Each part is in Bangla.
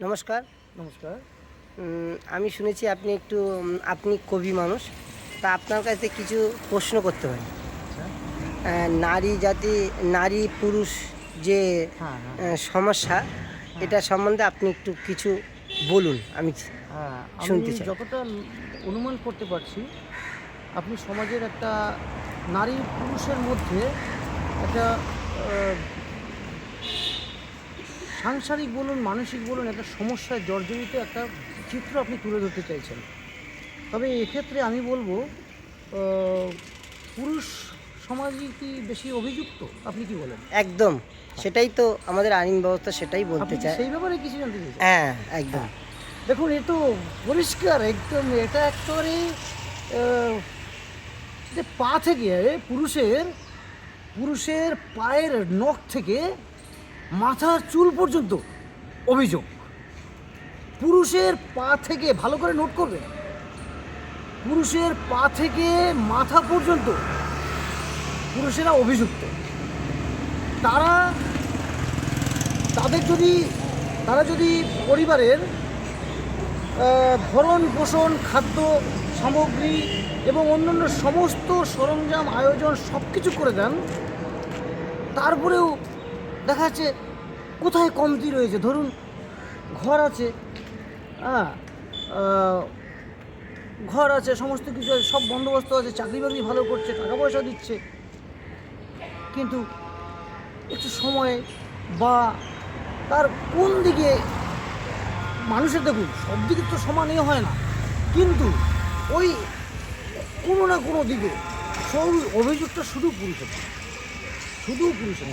নমস্কার। নমস্কার। আমি শুনেছি আপনি একটু আপনি কবি মানুষ। তা আপনার কাছে কিছু প্রশ্ন করতে পারি। আচ্ছা। নারী জাতি নারী পুরুষ যে হ্যাঁ হ্যাঁ। সমস্যা এটা সম্বন্ধে আপনি একটু কিছু বলুন আমি হ্যাঁ শুনতে চাই। যতটা অনুমান করতে পারছি আপনি সমাজের একটা নারী পুরুষের মধ্যে একটা সাংসারিক বলুন মানসিক বলুন একটা সমস্যায় জর্জরিত একটা চিত্র আপনি তুলে ধরতে চাইছেন। তবে এক্ষেত্রে আমি বলব পুরুষ সমাজই কি বেশি অভিযুক্ত? আপনি কি বলেন? একদম। সেটাই তো আমাদের আইন ব্যবস্থা সেটাই বলতে চাই সেই ব্যাপারে কিছু জানতে চাই হ্যাঁ একদম। দেখুন এ তো পরিষ্কার একদম এটা একেবারে যে পা থেকে পুরুষের পুরুষের পায়ের নখ থেকে মাথার চুল পর্যন্ত। অভিযোগ। পুরুষের পা থেকে, ভালো করে নোট করবে। পুরুষের পা থেকে মাথা পর্যন্ত পুরুষেরা অভিযুক্ত। তারা, তাদের যদি, তারা যদি পরিবারের ভরণ পোষণ, খাদ্য সামগ্রী এবং অন্যান্য সমস্ত সরঞ্জাম, আয়োজন সব কিছু করে দেন, তারপরেও দেখা যাচ্ছে কোথায় কমতি রয়েছে? ধরুন, ঘর আছে হ্যাঁ ঘর আছে, সমস্ত কিছু আছে, সব বন্দোবস্ত আছে, চাকরি বাকরি ভালো করছে, টাকা পয়সা দিচ্ছে। কিন্তু একটু সময় বা তার কোন দিকে মানুষের দেখুন, সব দিকে তো সমান এ হয় না। কিন্তু ওই কোনো না কোনো দিকে সব অভিযোগটা শুধু পুরুষের। শুধু পুরুষের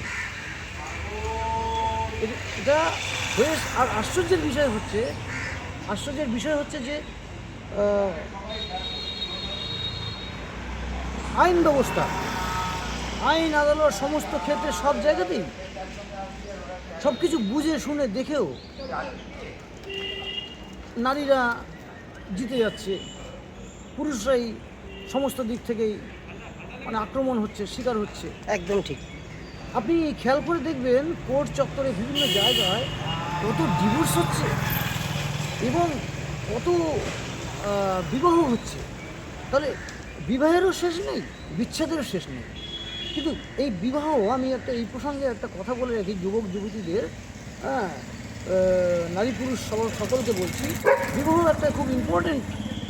এটা- বেশ, আর আশ্চর্যের বিষয় হচ্ছে, আশ্চর্যের বিষয় হচ্ছে যে আইন ব্যবস্থা। আইন, আদালত সমস্ত ক্ষেত্রে সব জায়গাতেই সব কিছু বুঝে, শুনে, দেখেও নারীরা জিতে যাচ্ছে। পুরুষরাই সমস্ত দিক থেকেই মানে আক্রমণ হচ্ছে, শিকার হচ্ছে। একদম ঠিক। আপনি খেয়াল করে দেখবেন কোর্ট চত্বরে বিভিন্ন জায়গায় কত ডিভোর্স হচ্ছে এবং কত বিবাহ হচ্ছে। তাহলে বিবাহেরও শেষ নেই, বিচ্ছেদেরও শেষ নেই। কিন্তু এই বিবাহ, আমি একটা, এই প্রসঙ্গে একটা কথা বলে রাখি, যুবক, যুবতীদের হ্যাঁ নারী পুরুষ সকল- সকলকে বলছি, বিবাহ একটা খুব ইম্পর্টেন্ট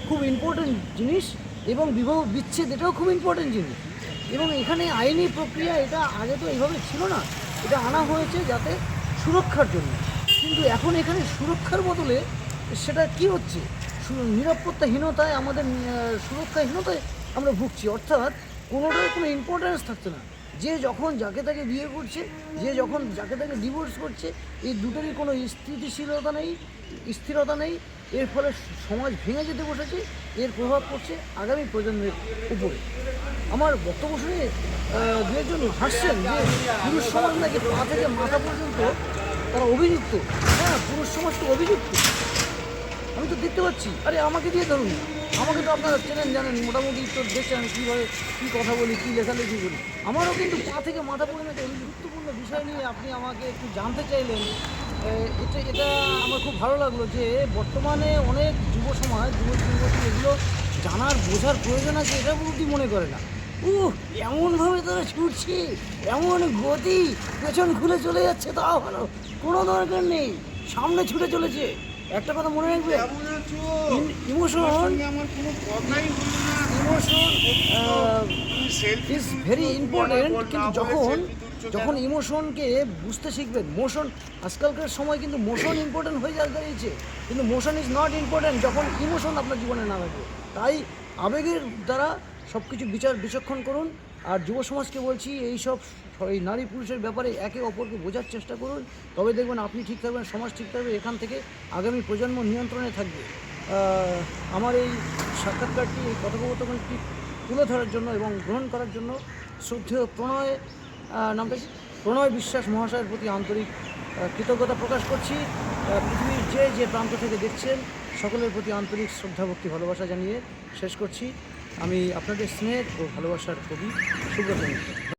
খুব ইম্পর্টেন্ট জিনিস এবং বিবাহ বিচ্ছেদ এটাও খুব ইম্পর্টেন্ট জিনিস। এবং এখানে আইনি প্রক্রিয়া এটা আগে তো এইভাবে ছিল না। এটা আনা হয়েছে যাতে সুরক্ষার জন্য। কিন্তু এখন এখানে সুরক্ষার বদলে সেটা কি হচ্ছে? নিরাপত্তাহীনতায় আমাদের সুরক্ষাহীনতায় আমরা ভুগছি। অর্থাৎ কোনোটার কোনো ইম্পর্টেন্স থাকছে না। যে যখন যাকে তাকে বিয়ে করছে, যে যখন যাকে তাকে ডিভোর্স করছে, এই দুটোরই কোনো স্থিতিশীলতা নেই, স্থিরতা নেই। এর ফলে সমাজ ভেঙে যেতে বসেছে, এর প্রভাব পড়ছে আগামী প্রজন্মের উপরে। আমার বক্তব্য শুনে দু একজন হাসছেন যে পুরুষ সমাজ নাকি পা থেকে মাথা পর্যন্ত তারা অভিযুক্ত। হ্যাঁ পুরুষ সমাজ তো অভিযুক্ত। আমি তো দেখতে পাচ্ছি। আরে, আমাকে দিয়ে ধরুন। আমাকে তো আপনারা চেনেন, জানেন, মোটামুটি তো দেখছেন কীভাবে কী কথা বলি, কী লেখালেখি করি। আমারও কিন্তু পা থেকে মাথা পর্যন্ত এই গুরুত্বপূর্ণ বিষয় নিয়ে আপনি আমাকে একটু জানতে চাইলেন। এটা এটা আমার খুব ভালো লাগল যে বর্তমানে অনেক যুব সমাজ যুবক যুবতী, এগুলো জানার, বোঝার প্রয়োজন আছে, এটা অবধি মনে করে না। উহ, এমনভাবে তারা ছুটছে, এমন গতি পেছন খুলে চলে যাচ্ছে, তাও ভালো, কোনো দরকার নেই, সামনে ছুটে চলেছে। একটা কথা মনে রাখবে? Emotion emotion is very important কিন্তু যখন যখন ইমোশনকে বুঝতে শিখবেন মোশন আজকালকার সময় কিন্তু মোশন ইম্পর্টেন্ট হয়ে যা দাঁড়িয়েছে কিন্তু মোশন ইজ নট ইম্পর্টেন্ট যখন ইমোশন আপনার জীবনে না থাকবে তাই আবেগের দ্বারা সব কিছু বিচার বিচক্ষণ করুন। আর যুব সমাজকে বলছি, এই সব এই নারী পুরুষের ব্যাপারে একে অপরকে বোঝার চেষ্টা করুন। তবে দেখবেন আপনি ঠিক থাকবেন, সমাজ ঠিক থাকবে, এখান থেকে আগামী প্রজন্ম নিয়ন্ত্রণে থাকবে। আমার এই সাক্ষাৎকারটি, এই কথোপকথনটি তুলে ধরার জন্য এবং গ্রহণ করার জন্য শ্রদ্ধেয় প্রণয় নামটা? প্রণয় বিশ্বাস মহাশয়ের প্রতি আন্তরিক কৃতজ্ঞতা প্রকাশ করছি। পৃথিবীর যে যে প্রান্ত থেকে দেখছেন, সকলের প্রতি আন্তরিক শ্রদ্ধা, ভক্তি, ভালোবাসা জানিয়ে শেষ করছি। আমি আপনাদের স্নেহ ও ভালোবাসার কবি সুব্রত মিত্র।